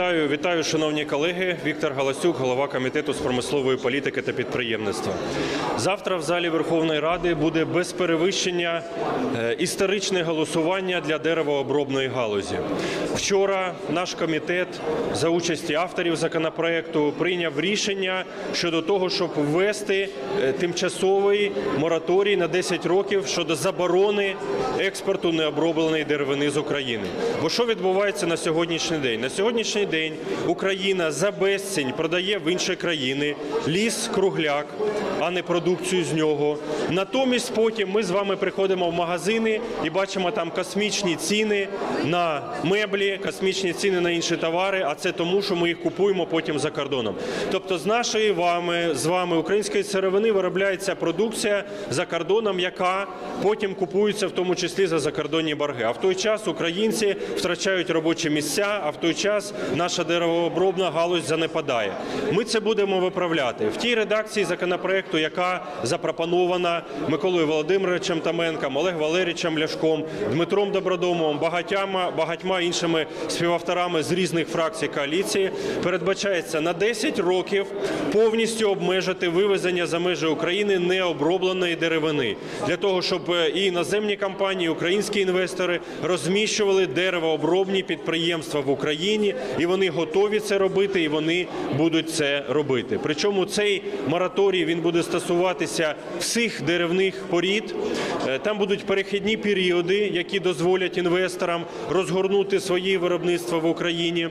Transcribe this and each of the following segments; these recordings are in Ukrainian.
Вітаю, вітаю, шановні колеги. Віктор Галасюк, голова комітету з промислової політики та підприємництва. Завтра в залі Верховної Ради буде без перевищення е, історичне голосування для деревообробної галузі. Вчора наш комітет за участі авторів законопроекту прийняв рішення щодо того, щоб ввести е, тимчасовий мораторій на 10 років щодо заборони експорту необробленої деревини з України. Бо що відбувається на сьогоднішній день? На сьогоднішній день Україна за безцінь продає в інші країни ліс, кругляк, а не продукцію з нього. Натомість потім ми з вами приходимо в магазини і бачимо там космічні ціни на меблі, космічні ціни на інші товари. А це тому, що ми їх купуємо потім за кордоном. Тобто, з нашої вами з вами української сировини виробляється продукція за кордоном, яка потім купується в тому числі за закордонні борги. А в той час українці втрачають робочі місця, а в той час наша деревообробна галузь занепадає. Ми це будемо виправляти в тій редакції законопроекту, яка запропонована Миколою Володимировичем Таменком, Олег Валерійовичем Ляшком, Дмитром Добродомовим, багатьма багатьма іншими співавторами з різних фракцій коаліції. Передбачається на 10 років повністю обмежити вивезення за межі України необробленої деревини для того, щоб е, і іноземні компанії, і українські інвестори розміщували деревообробні підприємства в Україні, і вони готові це робити, і вони будуть це робити. Причому цей мораторій він буде стосуватися всіх деревних порід. Е, Там будуть перехідні періоди, які дозволять інвесторам розгорнути свої виробництва в Україні.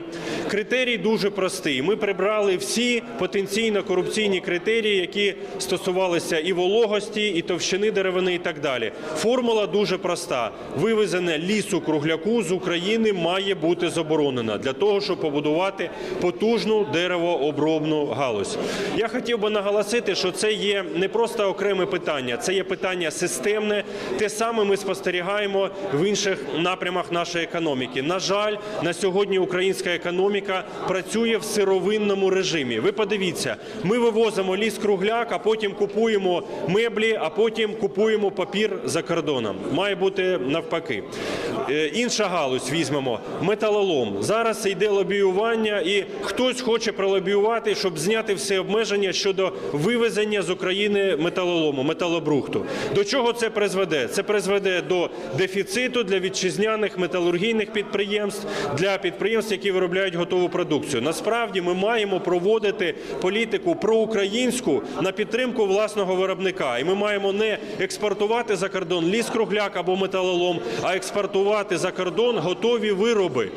Критерій дуже простий. Ми прибрали всі потенційно корупційні критерії, які стосувалися і вологості, і товщини деревини, і так далі. Формула дуже проста: вивезення лісу кругляку з України має бути заборонена для того, щоб побудувати потужну деревообробну галузь. Я хотів би наголосити, що це є не просто окреме питання, це є питання системне. Те саме ми спостерігаємо в інших напрямах нашої економіки. На жаль, на сьогодні українська економіка працює в сировинному режимі. Ви подивіться, ми вивозимо ліс кругляк, а потім купуємо меблі, а потім купуємо папір за кордоном. Має бути навпаки. Е, Інша галузь візьмемо металолом. Зараз йде лобіювання, і хтось хоче пролобіювати, щоб зняти всі обмеження щодо вивезення з України металолому, металобрухту. До чого це призведе? Це призведе до дефіциту для вітчизняних металургійних підприємств, для підприємств, які виробляють готову продукцію. Насправді ми маємо проводити політику проукраїнську на підтримку власного виробника. І ми маємо не експортувати за кордон ліс кругляк або металолом, а експортувати за кордон готові вироби,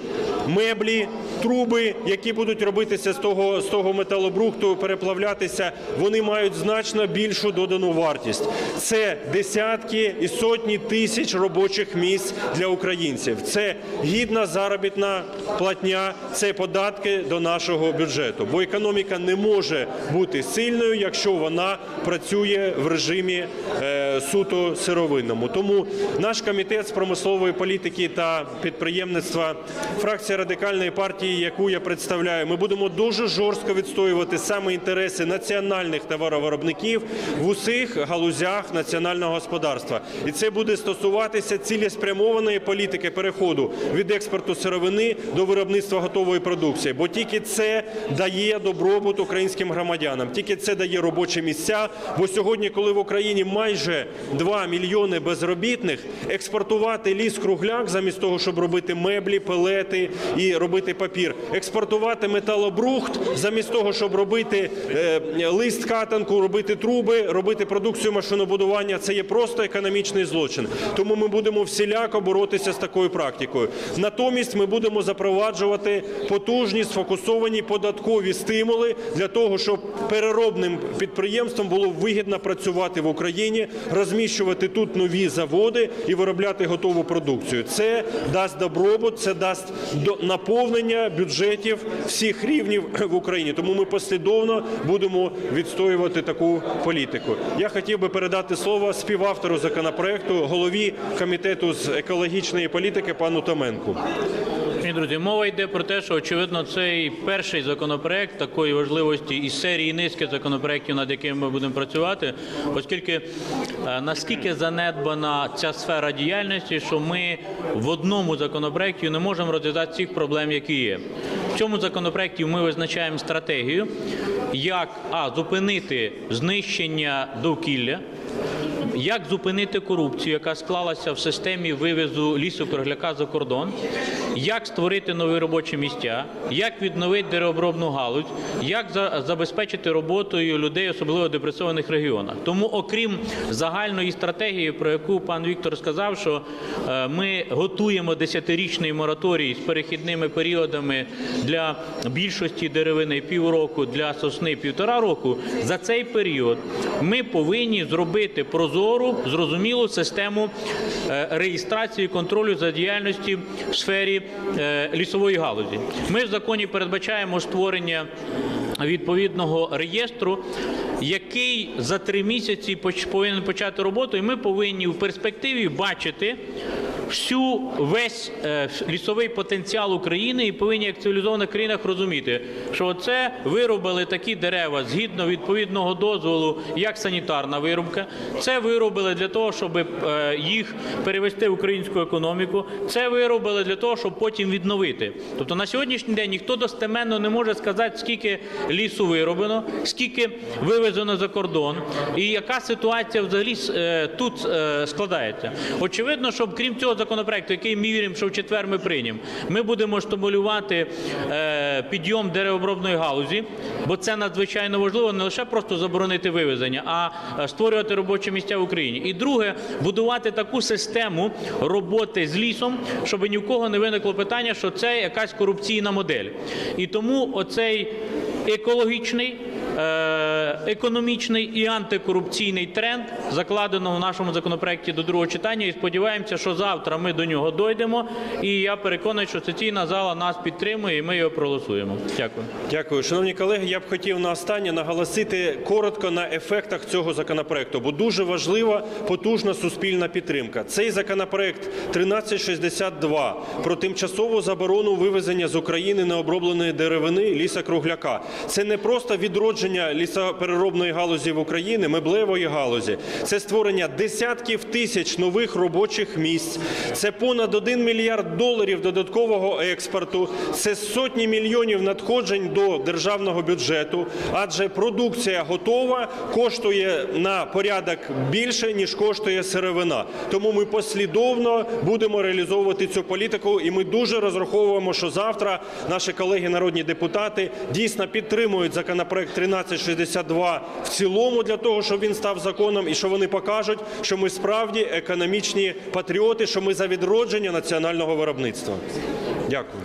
меблі, труби, які будуть робитися з того, з того металобрухту, переплавлятися. Вони мають значно більшу додану вартість. Це десятки і сотні тисяч робочих місць для українців. Це гідна заробітна платня, це податки до нашого бюджету. Бо економіка не може бути сильною, якщо вона працює в режимі е, суто сировинному. Тому наш комітет з промислової політики та підприємництва, фракція радикальної партії, яку я представляю, ми будемо дуже жорстко відстоювати саме інтереси національних товаровиробників в усіх галузях національного господарства. І це буде стосуватися цілеспрямованої політики переходу від експорту сировини до виробництва готової продукції. Бо тільки це дає добробут українським громадянам, тільки це дає робочі місця. Бо сьогодні, коли в Україні майже 2 мільйони безробітних, експортувати ліс кругляк замість того, щоб робити меблі, пелети і робити папір, експортувати металобрухт замість того, щоб робити е, лист катанку, робити труби, робити продукцію машинобудування. Це є просто економічний злочин. Тому ми будемо всіляко боротися з такою практикою. Натомість ми будемо запроваджувати потужні сфокусовані податкові стимули для того, щоб переробним підприємствам було вигідно працювати в Україні, розміщувати тут нові заводи і виробляти готову продукцію. Це дасть добробут, це дасть наповнення бюджетів всіх рівнів в Україні. Тому ми послідовно будемо відстоювати таку політику. Я хотів би передати слово співавтору законопроекту, голові комітету з екологічної політики пану Томенку. Друзі, мова йде про те, що очевидно цей перший законопроект такої важливості із серії низки законопроектів, над якими ми будемо працювати, оскільки е, наскільки занедбана ця сфера діяльності, що ми в одному законопроекті не можемо розв'язати всіх проблем, які є. В цьому законопроекті ми визначаємо стратегію, як а зупинити знищення довкілля. Як зупинити корупцію, яка склалася в системі вивезу лісу-кругляка за кордон? Як створити нові робочі місця? Як відновити деревообробну галузь? Як за- забезпечити роботою людей, особливо в депресованих регіонах? Тому, окрім загальної стратегії, про яку пан Віктор сказав, що е, ми готуємо десятирічний мораторій з перехідними періодами для більшості деревини півроку, для сосни півтора року. За цей період ми повинні зробити прозору, зрозумілу систему е, реєстрації контролю за діяльності в сфері лісової галузі. Ми в законі передбачаємо створення відповідного реєстру, який за три місяці повинен почати роботу, і ми повинні в перспективі бачити всю весь е, лісовий потенціал України і повинні як цивілізованих країнах розуміти, що це виробили такі дерева згідно відповідного дозволу, як санітарна вирубка. Це виробили для того, щоб е, їх перевести в українську економіку. Це виробили для того, щоб потім відновити. Тобто на сьогоднішній день ніхто достеменно не може сказати, скільки лісу вироблено, скільки вивезено за кордон, і яка ситуація взагалі е, тут складається. Очевидно, що крім цього законопроекту, який ми віримо, що в четвер ми приймемо, ми будемо стимулювати е, підйом деревообробної галузі, бо це надзвичайно важливо не лише просто заборонити вивезення, а е, створювати робочі місця в Україні. І друге, будувати таку систему роботи з лісом, щоб ні в кого не виникло питання, що це якась корупційна модель. І тому оцей екологічний. Е, Економічний і антикорупційний тренд закладено в нашому законопроекті до другого читання. І сподіваємося, що завтра ми до нього дойдемо. І я переконаний, що сесійна зала нас підтримує, і ми його проголосуємо. Дякую. Дякую, шановні колеги. Я б хотів на останнє наголосити коротко на ефектах цього законопроекту, бо дуже важлива потужна суспільна підтримка. Цей законопроект 1362 про тимчасову заборону вивезення з України необробленої деревини ліса-кругляка. Це не просто відродження лісопереробної галузі в Україні, меблевої галузі. Це створення десятків тисяч нових робочих місць. Це понад 1 мільярд доларів додаткового експорту. Це сотні мільйонів надходжень до державного бюджету, адже продукція готова, коштує на порядок більше, ніж коштує сировина. Тому ми послідовно будемо реалізовувати цю політику, і ми дуже розраховуємо, що завтра наші колеги народні депутати дійсно підтримують законопроект 1362 в цілому для того, щоб він став законом, і що вони покажуть, що ми справді економічні патріоти, що ми за відродження національного виробництва. Дякую.